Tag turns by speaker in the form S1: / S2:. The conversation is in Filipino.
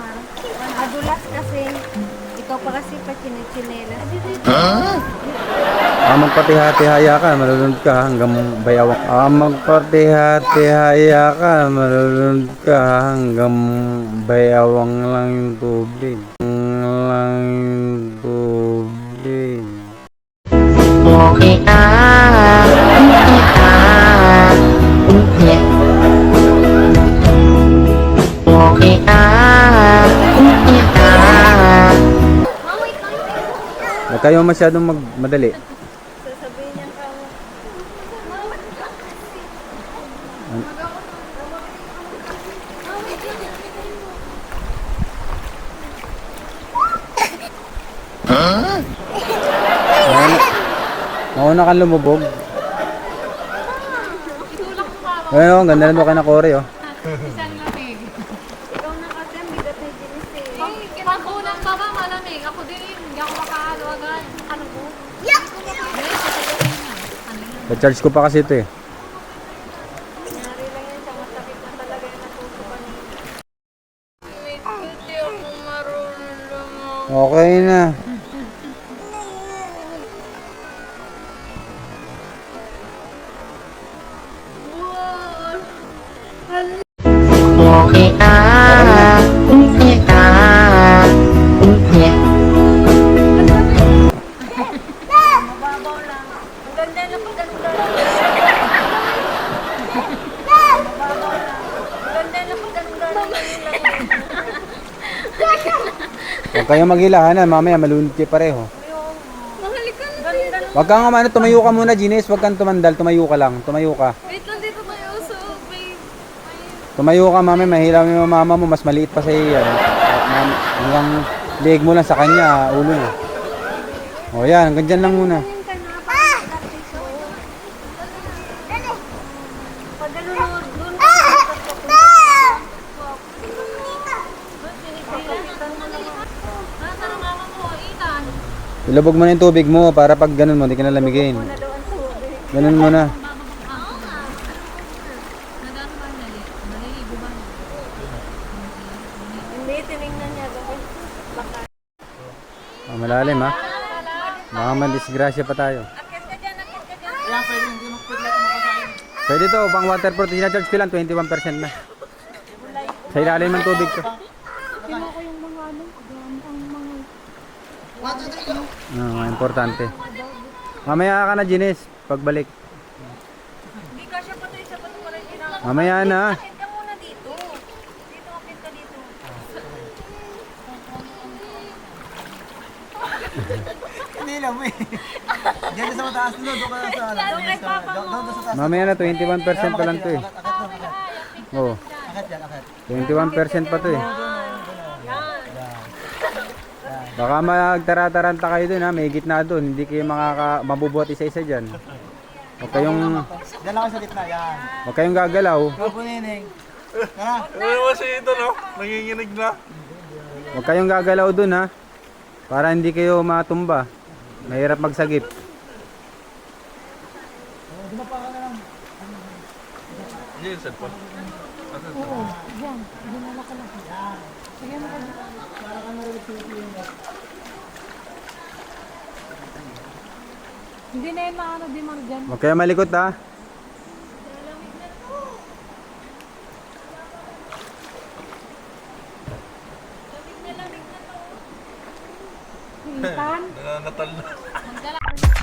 S1: Mar. Madulas kasi. Ikaw pa kasi pa chinichinelas.
S2: Ah, magpatihati-haya ka, malulunod ka hanggang bayawang. Ah, magpatihati-haya ka, malulunod ka hanggang bayawang lang yung tubig. Lang yung tubig. Huwag kayo masyadong magmadali.
S1: Sasabihin niya ka mo.
S2: Mauna, mauna kang lumubog. Ayun, oh, ganda na kay na Cory, oh.
S3: Isang lamig.
S1: Ikaw na kasi ang bigat na ginis eh.
S3: Pag unang ka ba malamig, ako
S2: Pa-charge ko pa kasi ito, eh.
S1: Nangyari lang
S2: Huwag kayong maghilahanan, mamaya malunod kayo pareho.
S3: Mahalikan na.
S1: Ganun.
S2: Huwag kang umano, tumayo ka muna, Gines. Huwag kang tumandal, tumayo ka lang. Tumayo ka.
S3: Wait lang dito tayo sa babe.
S2: Tumayo ka, mami. Mahila mo yung mama mo. Mas maliit pa sa iyo yan. Mam- Hanggang leg mo lang sa kanya, ulo mo. O yan, hanggang dyan lang muna.
S1: Ganun ka na. Parang artiso. Pag ganun, doon ka Kapitan mo naman.
S3: Nasa na mama mo, Ethan.
S2: Ilubog mo na yung tubig mo para pag ganun mo, hindi ka nalamigin.
S1: Na tubig.
S2: Ganun mo na.
S1: Hindi, tinignan niya daw. Baka.
S2: Ah, malalim ha. Baka mandisgrasya pa tayo. Pwede to, pang waterproof. Sinacharge ko lang, 21% na. Sa ilalim ng tubig ko. Ah, importante. Mamaya ka na, Ginis. Pagbalik.
S1: Hindi ka siya patay sa bato pa rin ginagawa.
S2: Mamaya na.
S1: Akit ka muna dito. Dito, akit ka dito.
S4: Hindi lang mo eh. Diyan sa mataas doon, doon ka sa ala.
S1: Doon kay papa mo.
S4: Doon doon sa taas.
S2: Mamaya na, 21% pa lang to eh. Oh,
S4: Akit yan, akit.
S2: 21% pa to eh. Baka magtara-taranta kayo dun ha, may gitna dun. Hindi kayo makaka mabubuhat isa-isa dyan. Huwag kayong,
S4: Diyan lang kayo sa gitna, yan.
S2: huwag kayong gagalaw.
S4: Opo, nining. Ha?
S5: Ano naman si ito, no? Nanginginig na.
S2: Huwag kayong gagalaw dun ha. Para hindi kayo matumba. Mahirap magsagip.
S5: Hindi yung cellphone.
S3: Hindi na yun maano di mo dyan.
S2: Huwag kayong malikot ha.
S3: Ethan.
S5: Nananatal na.
S3: Magdala.